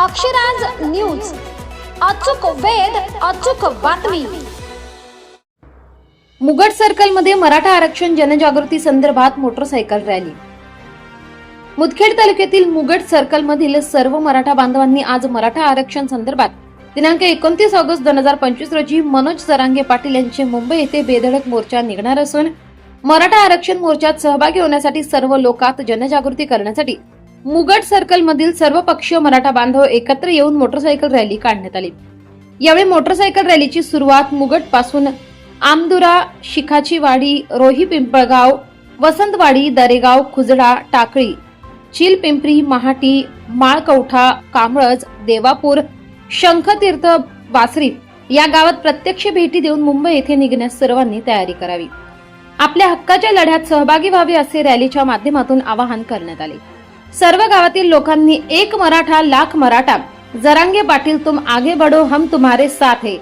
Akshraj news. अचूक वेद अचूक बातमी. मुगट सर्कलमध्ये मराठा आरक्षण जनजागृती संदर्भात मोटरसायकल रॅली. मुदखेड तालुक्यातील मुगट सर्कलमधील सर्व मराठा बांधवांनी आज मराठा आरक्षण संदर्भात दिनांक एकोणतीस ऑगस्ट दोन हजार पंचवीस रोजी मनोज सरांगे पाटील यांचे मुंबई येथे बेधडक मोर्चा निघणार असून मराठा आरक्षण मोर्चात सहभागी होण्यासाठी सर्व लोकात जनजागृती करण्यासाठी मुगट सर्कल मधील सर्व पक्षीय मराठा बांधव एकत्र येऊन मोटरसायकल रॅली काढण्यात आली. यावेळी मोटरसायकल रॅलीची सुरुवात मुगटपासून आमदुरा शिखाची वाडी रोही पिंपळगाव वसंतवाडी दरेगाव खुजडा टाकळी चिलपिंपरी महाटी माळकवठा कामळज देवापूर शंखतीर्थ वासरी या गावात प्रत्यक्ष भेटी देऊन मुंबई येथे निघण्यास सर्वांनी तयारी करावी. आपल्या हक्काच्या लढ्यात सहभागी व्हावे असे रॅलीच्या माध्यमातून आवाहन करण्यात आले. सर्व गावातील लोकांनी एक मराठा लाख मराठा. जरांगे पाटील तुम आगे बडो हम तुम्हारे साथ है.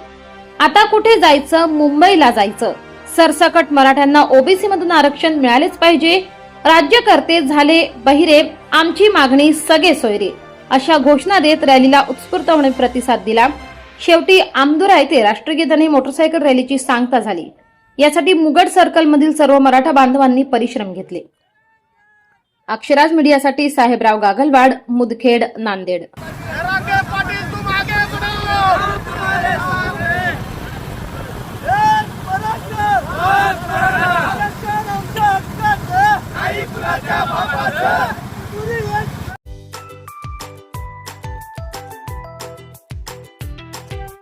आता कुठे जायचं? मुंबईला जायचं. सरसकट मराठ्यांना ओबीसी मधून आरक्षण मिळालेच पाहिजे. राज्यकर्ते झाले बहिरे आमची मागणी सगळे सोयरे. अशा घोषणा देत रॅलीला उत्स्फूर्तपणे प्रतिसाद दिला. शेवटी आमदुरा येथे राष्ट्रगीत मोटरसायकल रॅलीची सांगता झाली. यासाठी मुगड सर्कल मधील सर्व मराठा बांधवांनी परिश्रम घेतले. अक्षराज मीडियासाठी साहेबराव गागलवाड मुदखेड नांदेड.